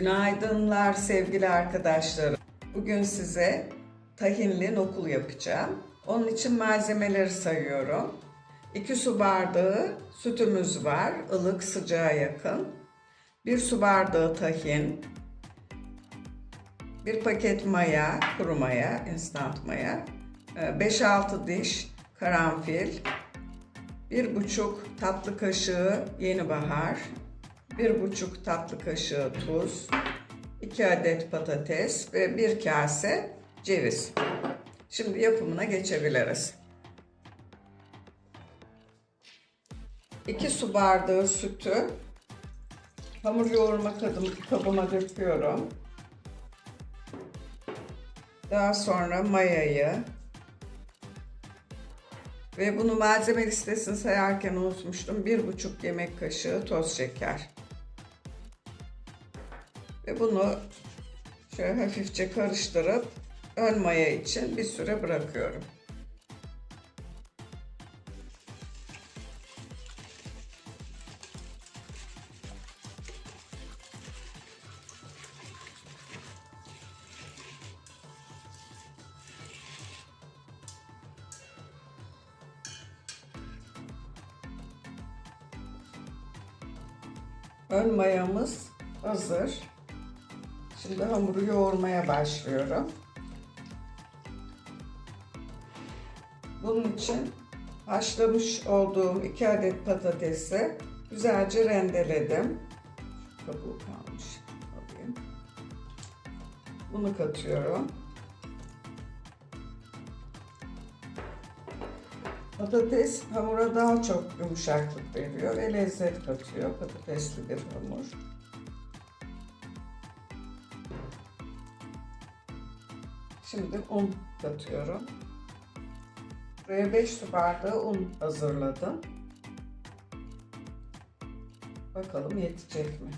Günaydınlar sevgili arkadaşlarım. Bugün size tahinli nokul yapacağım. Onun için malzemeleri sayıyorum. 2 su bardağı sütümüz var, ılık sıcağa yakın. 1 su bardağı tahin. 1 paket maya, kuru maya, instant maya. 5-6 diş karanfil. 1,5 tatlı kaşığı yeni bahar. 1,5 tatlı kaşığı tuz, 2 adet patates ve 1 kase ceviz. Şimdi yapımına geçebiliriz. 2 su bardağı sütü hamur yoğurma kabım- kabıma döküyorum. Daha sonra mayayı ve bunu malzeme listesini sayarken unutmuştum. 1,5 yemek kaşığı toz şeker. Ve bunu şöyle hafifçe karıştırıp ön maya için bir süre bırakıyorum. Ön mayamız hazır. Şimdi hamuru yoğurmaya başlıyorum. Bunun için haşlamış olduğum 2 adet patatesi güzelce rendeledim. Şu kabuğu kalmış. Alayım. Bunu katıyorum. Patates hamura daha çok yumuşaklık veriyor ve lezzet katıyor. Patatesli bir hamur. Şimdi un katıyorum. Buraya 5 su bardağı un hazırladım. Bakalım yetecek mi?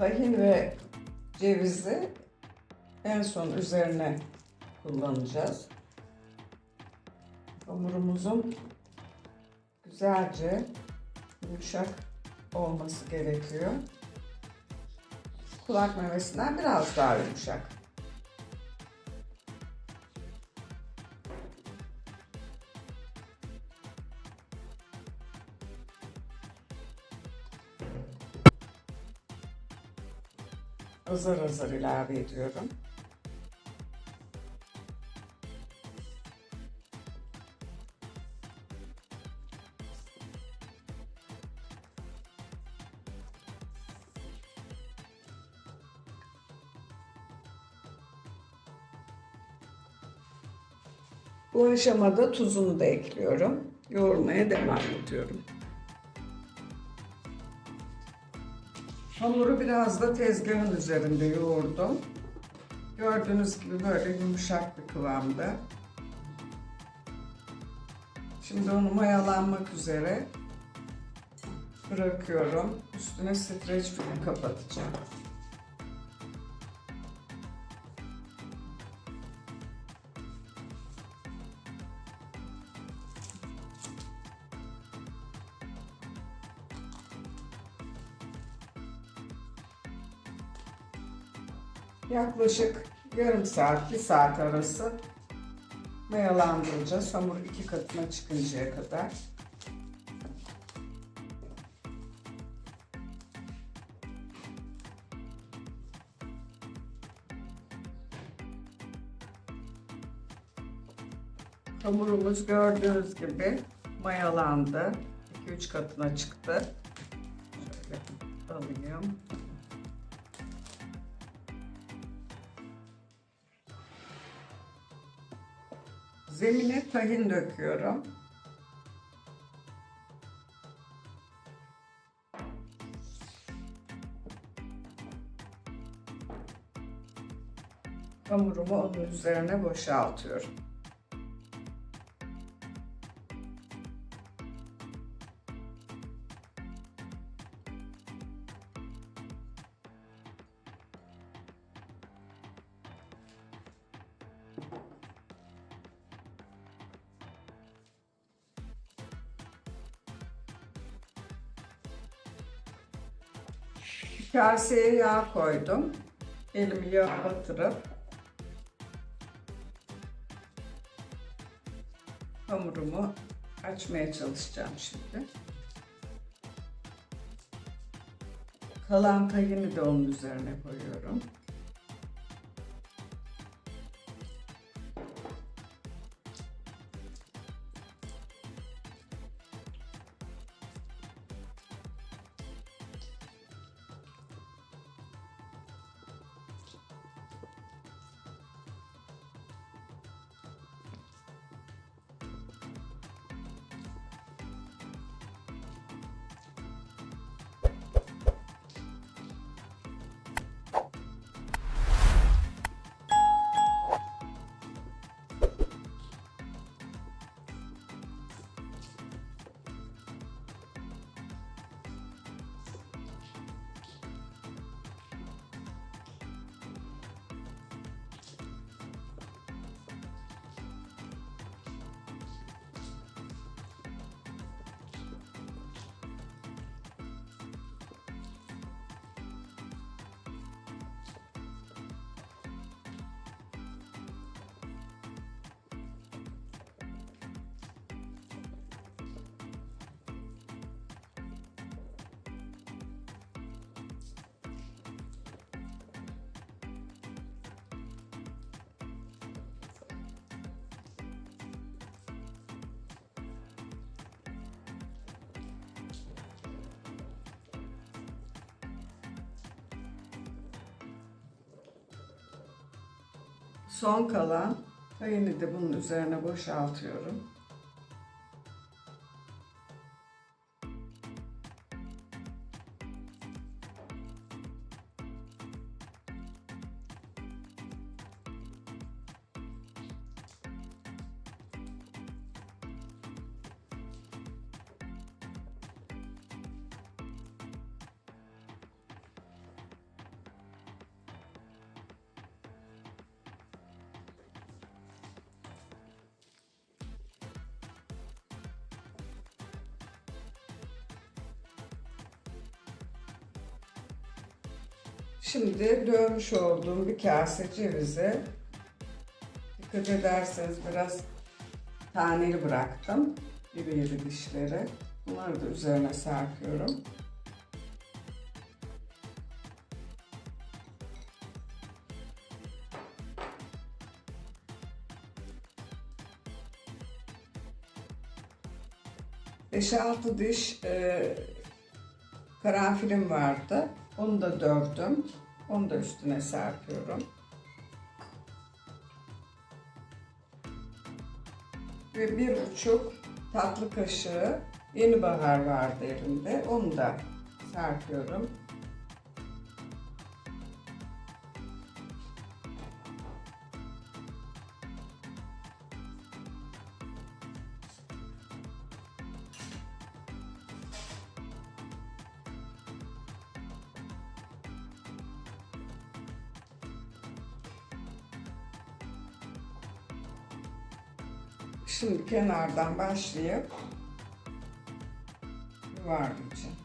Tahin ve cevizi en son üzerine kullanacağız. Hamurumuzun güzelce yumuşak olması gerekiyor. Kulak memesinden biraz daha yumuşak. Azar azar ilave ediyorum. Bu aşamada tuzunu da ekliyorum. Yoğurmaya devam ediyorum. Hamuru biraz da tezgahın üzerinde yoğurdum. Gördüğünüz gibi böyle yumuşak bir kıvamda. Şimdi onu mayalanmak üzere bırakıyorum. Üstüne streç film kapatacağım. Yaklaşık yarım saat, bir saat arası mayalandıracağız. Hamur iki katına çıkıncaya kadar. Hamurumuz gördüğünüz gibi mayalandı. 2-3 katına çıktı. Şöyle alayım. Zemine tahin döküyorum. Hamurumu onun üzerine boşaltıyorum. Kaseye yağ koydum. Elimi yağa batırıp hamurumu açmaya çalışacağım şimdi. Kalan tahini de onun üzerine koyuyorum. Son kalan tahini de bunun üzerine boşaltıyorum. Şimdi dövmüş olduğum bir kase cevizi dikkat ederseniz biraz taneli bıraktım. İri iri dişleri. Bunları da üzerine serpiyorum. Beş altı diş e, karanfilim vardı. Onu da dövdüm. Onu da üstüne serpiyorum. Ve bir buçuk tatlı kaşığı yeni bahar vardı elimde. Onu da serpiyorum. Şimdi kenardan başlayıp yuvarlayacağım.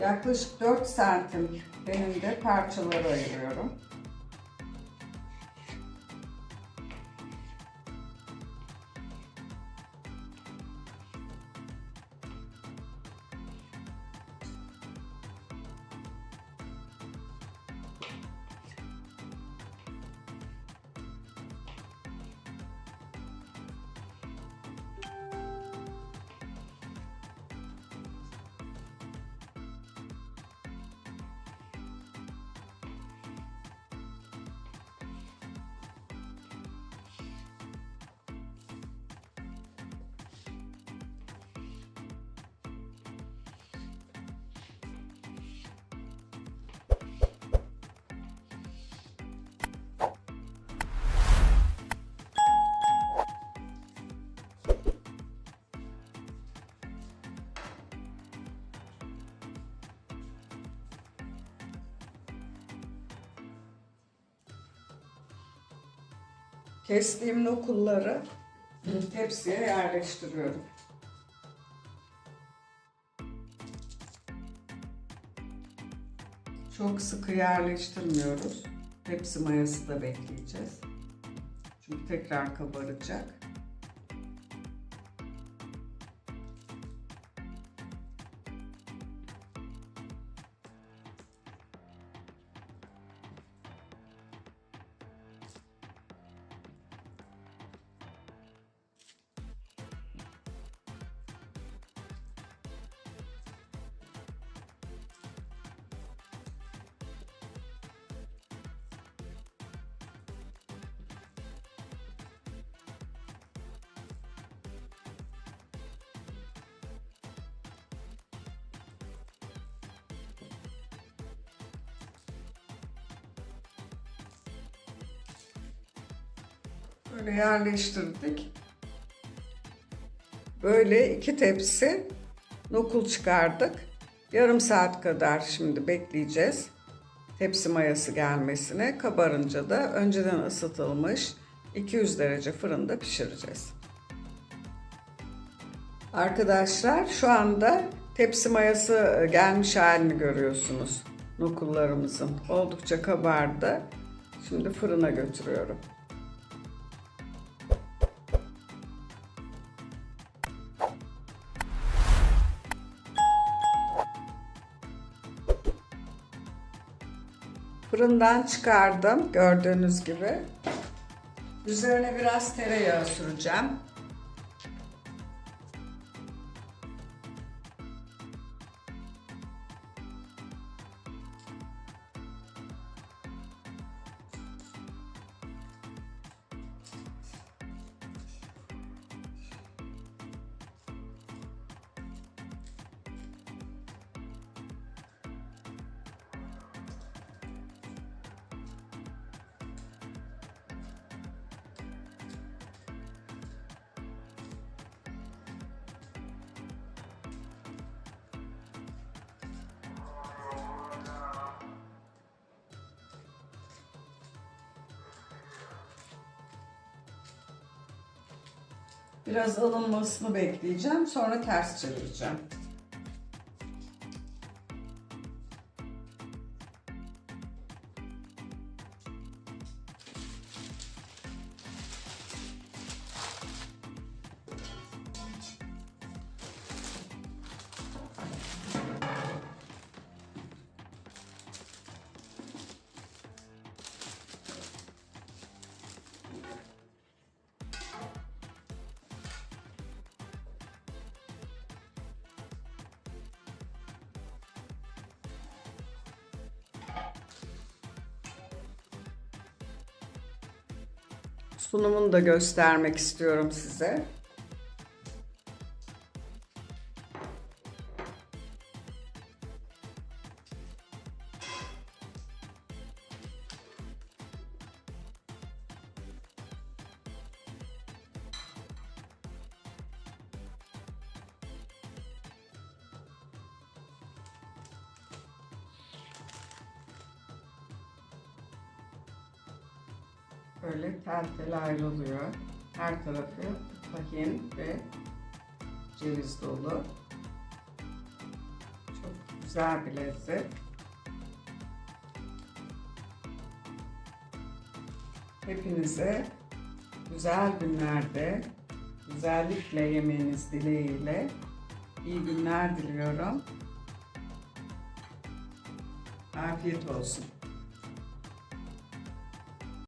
Yaklaşık 4 santim eninde parçalara ayırıyorum. Kestiğim nokulları tepsiye yerleştiriyorum. Çok sıkı yerleştirmiyoruz. Tepsi mayası da bekleyeceğiz. Çünkü tekrar kabaracak. Böyle yerleştirdik. Böyle iki tepsi nokul çıkardık. Yarım saat kadar şimdi bekleyeceğiz. Tepsi mayası gelmesine. Kabarınca da önceden ısıtılmış 200 derece fırında pişireceğiz. Arkadaşlar şu anda tepsi mayası gelmiş halini görüyorsunuz. Nokullarımızın oldukça kabardı. Şimdi fırına götürüyorum. Fırından çıkardım gördüğünüz gibi. Üzerine biraz tereyağı süreceğim. Biraz ılınmasını bekleyeceğim. Sonra ters çevireceğim. Sunumunu da göstermek istiyorum size. Böyle tel tel ayrılıyor. Her tarafı tahin ve ceviz dolu. Çok güzel bir lezzet. Hepinize güzel günlerde güzellikle yemeniz dileğiyle iyi günler diliyorum. Afiyet olsun.